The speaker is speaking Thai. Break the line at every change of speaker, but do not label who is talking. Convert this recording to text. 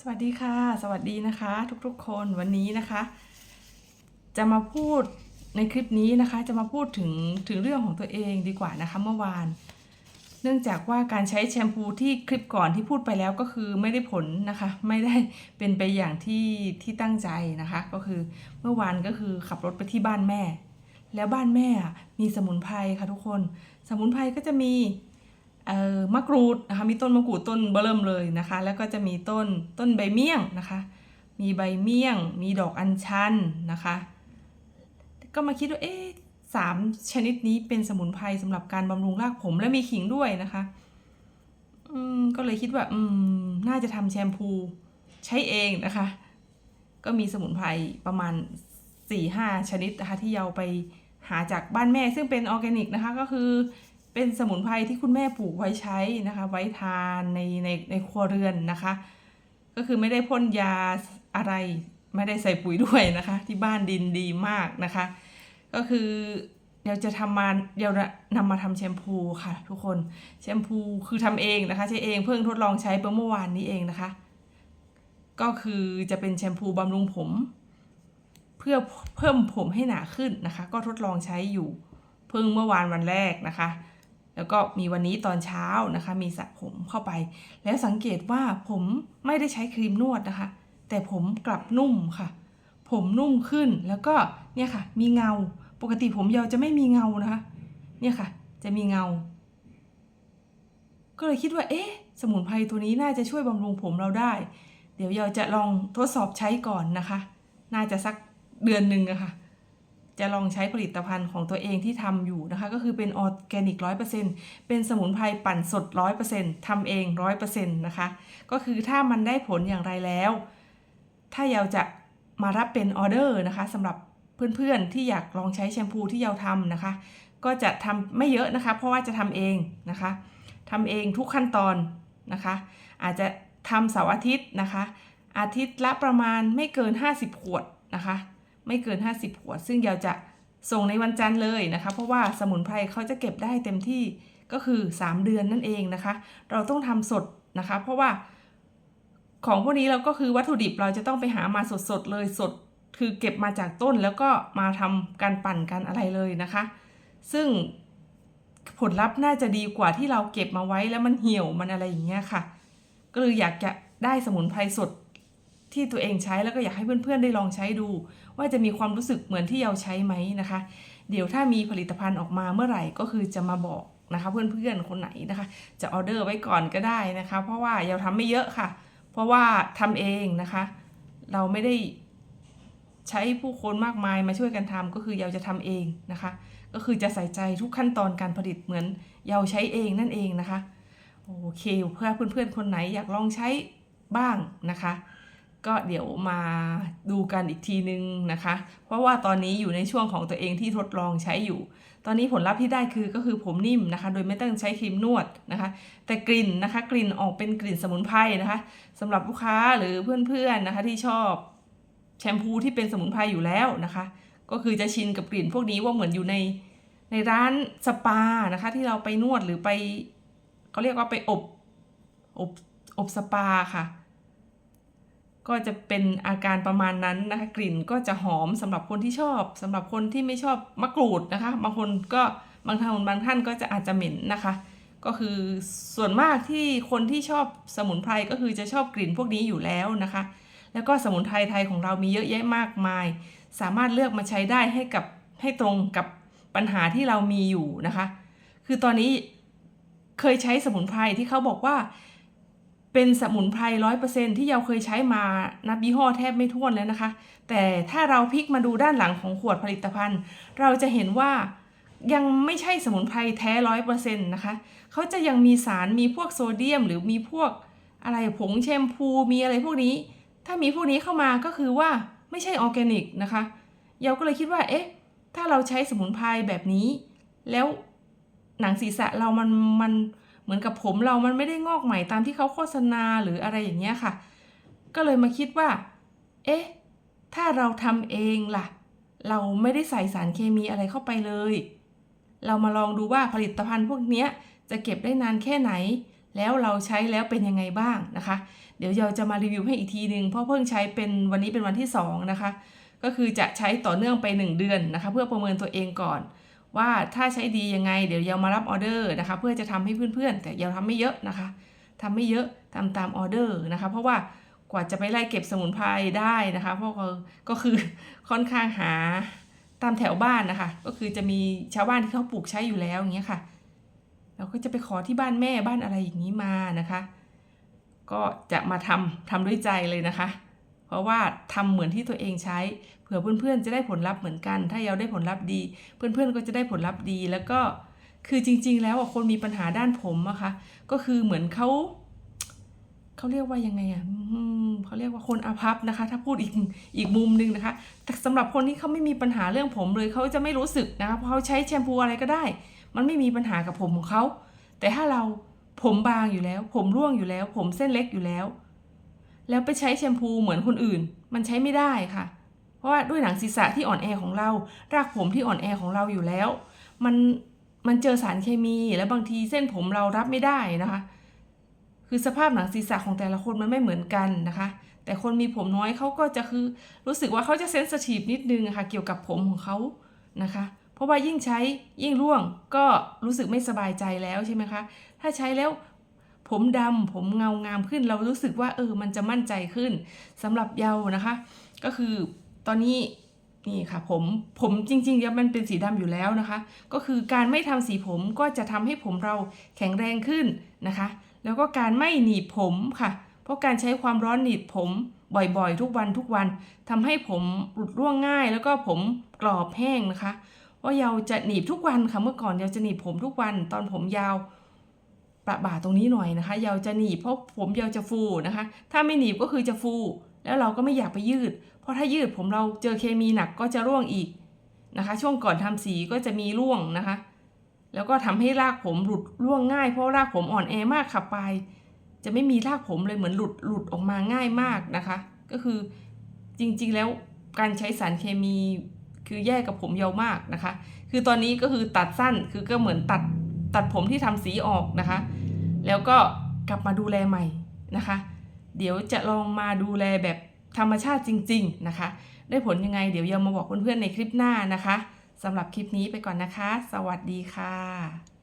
สวัสดีค่ะ สวัสดีนะคะ ทุกๆคนวันนี้นะคะ จะมาพูดในคลิปนี้นะคะ จะมาพูดถึงถึงเรื่องของตัวเองดีกว่านะคะเมื่อวาน เนื่องจากว่าการใช้แชมพูที่คลิปก่อนที่พูดไปแล้วก็คือไม่ได้ผลนะคะ ไม่ได้เป็นไปอย่างที่ที่ตั้งใจนะคะ ก็คือเมื่อวานก็คือขับรถไปที่บ้านแม่ แล้วบ้านแม่อะมีสมุนไพรค่ะทุกคน สมุนไพรก็จะมี เอ่อมะกรูดนะคะมีต้นมะกรูดต้นเบอเริ่มเลยนะคะ แล้วก็จะมีต้นต้นใบเมี่ยงนะคะ มีใบเมี่ยง มีดอกอัญชันนะคะ ก็มาคิดว่าเอ๊ะสามชนิดนี้เป็นสมุนไพรสำหรับการบำรุงรากผมและมีขิงด้วยนะคะอืมก็เลยคิดว่าอืมน่าจะทำแชมพูใช้เองนะคะ ก็มีสมุนไพรประมาณ4ี่ห้าชนิดนะคะที่เราไปหาจากบ้านแม่ซึ่งเป็นออร์แกนิกนะคะก็คือ เป็นสมุนไพรที่คุณแม่ปลูกไว้ใช้นะคะ ไว้ทานในในในครัวเรือนนะคะ ก็คือไม่ได้พ่นยาอะไร ไม่ได้ใส่ปุ๋ยด้วยนะคะ ที่บ้านดินดีมากนะคะ ก็คือเดี๋ยวจะทำมาเดี๋ยวนำมาทำแชมพูค่ะ ทุกคนแชมพูคือทำเองนะคะ ใช้เองเพิ่งทดลองใช้เมื่อวานนี้เองนะคะ ก็คือจะเป็นแชมพูบำรุงผม เพื่อเพิ่มผมให้หนาขึ้นนะคะ ก็ทดลองใช้อยู่เพิ่งเมื่อวานวันแรกนะคะ แล้วก็มีวันนี้ตอนเช้านะคะ มีสระผมเข้าไป แล้วสังเกตว่าผมไม่ได้ใช้ครีมนวดนะคะ แต่ผมกลับนุ่มค่ะ ผมนุ่มขึ้นแล้วก็เนี่ยค่ะ มีเงา ปกติผมยาวจะไม่มีเงานะคะ เนี่ยค่ะ จะมีเงา ก็เลยคิดว่า เอ๊ะ สมุนไพรตัวนี้น่าจะช่วยบำรุงผมเราได้ เดี๋ยวเราจะลองทดสอบใช้ก่อนนะคะ น่าจะสักเดือนหนึ่งอะค่ะ จะลองใช้ผลิตภัณฑ์ของตัวเองที่ทำอยู่นะคะ ก็คือเป็นออร์แกนิกร้อยเปอร์เซ็นเป็นสมุนไพรปั่นสดร้อยเปอร์เซ็นทำเองร้อยเปอร์เซ็นต์นะคะ ก็คือถ้ามันได้ผลอย่างไรแล้ว ถ้าเราจะมารับเป็นออเดอร์นะคะสำหรับเพื่อนๆที่อยากลองใช้แชมพูที่เราทำนะคะ ก็จะทำไม่เยอะนะคะ เพราะว่าจะทำเองนะคะทำเองทุกขั้นตอนนะคะ อาจจะทำเสาร์อาทิตย์นะคะ อาทิตย์ละประมาณไม่เกิน 50 ขวดนะคะ ไม่เกิน 50ขวดซึ่งเราจะส่งในวันจันทร์เลยนะคะ เพราะว่าสมุนไพรเขาจะเก็บได้เต็มที่ก็คือ 3 เดือนนั่นเองนะคะ เราต้องทำสดนะคะ เพราะว่าของพวกนี้เราก็คือวัตถุดิบเราจะต้องไปหามาสดๆเลยสด คือเก็บมาจากต้นแล้วก็มาทำการปั่นกันอะไรเลยนะคะ ซึ่งผลลัพธ์น่าจะดีกว่าที่เราเก็บมาไว้แล้วมันเหี่ยวมันอะไรอย่างเงี้ยค่ะ ก็เลยอยากจะได้สมุนไพรสด ที่ตัวเองใช้แล้วก็อยากให้เพื่อนๆได้ลองใช้ดู ว่าจะมีความรู้สึกเหมือนที่เราใช้ไหมนะคะ เดี๋ยวถ้ามีผลิตภัณฑ์ออกมาเมื่อไหร่ก็คือจะมาบอกนะคะเพื่อนๆคนไหนนะคะ จะออเดอร์ไว้ก่อนก็ได้นะคะ เพราะว่าเราทำไม่เยอะค่ะ เพราะว่าทำเองนะคะ เราไม่ได้ใช้ผู้คนมากมายมาช่วยกันทำก็คือเราจะทำเองนะคะ ก็คือจะใส่ใจทุกขั้นตอนการผลิตเหมือนเราใช้เองนั่นเองนะคะโอเคเพื่อเพื่อนๆคนไหนอยากลองใช้บ้างนะคะ ก็เดี๋ยวมาดูกันอีกทีนึงนะคะ เพราะว่าตอนนี้อยู่ในช่วงของตัวเองที่ทดลองใช้อยู่ ตอนนี้ผลลัพธ์ที่ได้คือก็คือผมนิ่มนะคะ โดยไม่ต้องใช้ครีมนวดนะคะ แต่กลิ่นนะคะกลิ่นออกเป็นกลิ่นสมุนไพรนะคะสำหรับลูกค้าหรือเพื่อนๆนะคะที่ชอบแชมพูที่เป็นสมุนไพรอยู่แล้วนะคะ ก็คือจะชินกับกลิ่นพวกนี้ว่าเหมือนอยู่ในในร้านสปานะคะ ที่เราไปนวดหรือไปเขาเรียกว่าไปอบอบอบสปาค่ะ ก็จะเป็นอาการประมาณนั้นนะคะกลิ่นก็จะหอมสำหรับคนที่ชอบสำหรับคนที่ไม่ชอบมะกรูดนะคะ บางคนก็บางท่านบางท่านก็จะอาจจะเหม็นนะคะ ก็คือส่วนมากที่คนที่ชอบสมุนไพรก็คือจะชอบกลิ่นพวกนี้อยู่แล้วนะคะ แล้วก็สมุนไพรไทยของเรามีเยอะแยะมากมาย สามารถเลือกมาใช้ได้ให้กับให้ตรงกับปัญหาที่เรามีอยู่นะคะ คือตอนนี้เคยใช้สมุนไพรที่เขาบอกว่า เป็นสมุนไพรร้อยเปอร์เซ็นที่เราเคยใช้มานับยี่ห้อแทบไม่ท้วนแล้วนะคะ แต่ถ้าเราพลิกมาดูด้านหลังของขวดผลิตภัณฑ์ เราจะเห็นว่ายังไม่ใช่สมุนไพรแท้ร้อยเปอร์เซ็นต์นะคะเขาจะยังมีสารมีพวกโซเดียม หรือมีพวกอะไรผงแชมพูมีอะไรพวกนี้ ถ้ามีพวกนี้เข้ามาก็คือว่าไม่ใช่ออร์แกนิกนะคะเราก็เลยคิดว่า เอ๊ะ ถ้าเราใช้สมุนไพรแบบนี้ แล้วหนังศีรษะเรามันมัน เหมือนกับผมเรามันไม่ได้งอกใหม่ตามที่เขาโฆษณาหรืออะไรอย่างเงี้ยค่ะ ก็เลยมาคิดว่า เอ๊ะ ถ้าเราทำเองล่ะ เราไม่ได้ใส่สารเคมีอะไรเข้าไปเลย เรามาลองดูว่าผลิตภัณฑ์พวกนี้จะเก็บได้นานแค่ไหน แล้วเราใช้แล้วเป็นยังไงบ้างนะคะ เดี๋ยวเราจะมารีวิวให้อีกทีหนึ่งเพราะเพิ่งใช้เป็นวันนี้เป็นวันที่สองนะคะ ก็คือจะใช้ต่อเนื่องไป 1 เดือนนะคะ เพื่อประเมินตัวเองก่อน ว่าถ้าใช้ดียังไงเดี๋ยวเรามารับออเดอร์นะคะ เพื่อจะทำให้เพื่อนๆ แต่เราทำไม่เยอะนะคะทำไม่เยอะทำตามออเดอร์นะคะ เพราะว่ากว่าจะไปไล่เก็บสมุนไพรได้นะคะเพราะก็ก็คือค่อนข้างหาตามแถวบ้านนะคะ ก็คือจะมีชาวบ้านที่เขาปลูกใช้อยู่แล้วอย่างเงี้ยค่ะ เราก็จะไปขอที่บ้านแม่บ้านอะไรอย่างนี้มานะคะ ก็จะมาทำทำด้วยใจเลยนะคะ เพราะว่าทำเหมือนที่ตัวเองใช้ เผื่อเพื่อนๆจะได้ผลลัพธ์เหมือนกัน ถ้าเราได้ผลลัพธ์ดี เพื่อนๆก็จะได้ผลลัพธ์ดี แล้วก็คือจริง ๆ แล้วคนมีปัญหาด้านผมอะคะก็คือเหมือนเขาเขาเรียกว่ายังไงอะเขาเรียกว่าคนอาภัพนะคะ ถ้าพูดอีกอีกมุมนึงนะคะแต่สำหรับคนที่เขาไม่มีปัญหาเรื่องผมเลยเขาจะไม่รู้สึกนะคะเพราะเขาใช้แชมพูอะไรก็ได้ มันไม่มีปัญหากับผมของเขาแต่ถ้าเราผมบางอยู่แล้ว ผมร่วงอยู่แล้ว ผมเส้นเล็กอยู่แล้ว แล้วไปใช้แชมพูเหมือนคนอื่น มันใช้ไม่ได้ค่ะ เพราะว่าด้วยหนังศีรษะที่อ่อนแอของเรา รากผมที่อ่อนแอของเราอยู่แล้ว มันมันเจอสารเคมีแล้วบางทีเส้นผมเรารับไม่ได้นะคะ คือสภาพหนังศีรษะของแต่ละคนมันไม่เหมือนกันนะคะ แต่คนมีผมน้อยเขาก็จะคือรู้สึกว่าเขาจะเซนสทีฟนิดนึงะค่ะเกี่ยวกับผมของเขานะคะ เพราะว่ายิ่งใช้ยิ่งร่วงก็รู้สึกไม่สบายใจแล้วใช่ไหมคะ ถ้าใช้แล้ว ผมดำผมเงางามขึ้น เรารู้สึกว่าเออมันจะมั่นใจขึ้นสำหรับเยาวนะคะ ก็คือตอนนี้นี่ค่ะผมผมจริงๆแล้วมันเป็นสีดำอยู่แล้วนะคะ ก็คือการไม่ทำสีผมก็จะทำให้ผมเราแข็งแรงขึ้นนะคะ แล้วก็การไม่หนีบผมค่ะ เพราะการใช้ความร้อนหนีบผมบ่อยๆ ทุกวันทุกวันทำให้ผมหลุดร่วงง่าย แล้วก็ผมกรอบแห้งนะคะเพราะเยาจะหนีบทุกวันค่ะเมื่อก่อนเยาจะหนีบผมทุกวันตอนผมยาว ประบ่าตรงนี้หน่อยนะคะเยาจะหนีบเพราะผมเยาจะฟูนะคะ ถ้าไม่หนีบก็คือจะฟู แล้วเราก็ไม่อยากไปยืด เพราะถ้ายืดผมเราเจอเคมีหนักก็จะร่วงอีกนะคะ ช่วงก่อนทำสีก็จะมีร่วงนะคะ แล้วก็ทำให้รากผมหลุดร่วงง่าย เพราะรากผมอ่อนแอมากค่ะปจะไม่มีรากผมเลยเหมือนหลุดหลุดออกมาง่ายมากนะคะ ก็คือจริงๆแล้วการใช้สารเคมีคือแย่กับผมเยาวมากนะคะ คือตอนนี้ก็คือตัดสั้นคือก็เหมือนตัด ตัดผมที่ทำสีออกนะคะ แล้วก็กลับมาดูแลใหม่นะคะ เดี๋ยวจะลองมาดูแลแบบธรรมชาติจริง ๆนะคะ ได้ผลยังไง เดี๋ยวยังมาบอกเพื่อนๆในคลิปหน้านะคะสำหรับคลิปนี้ไปก่อนนะคะ สวัสดีค่ะ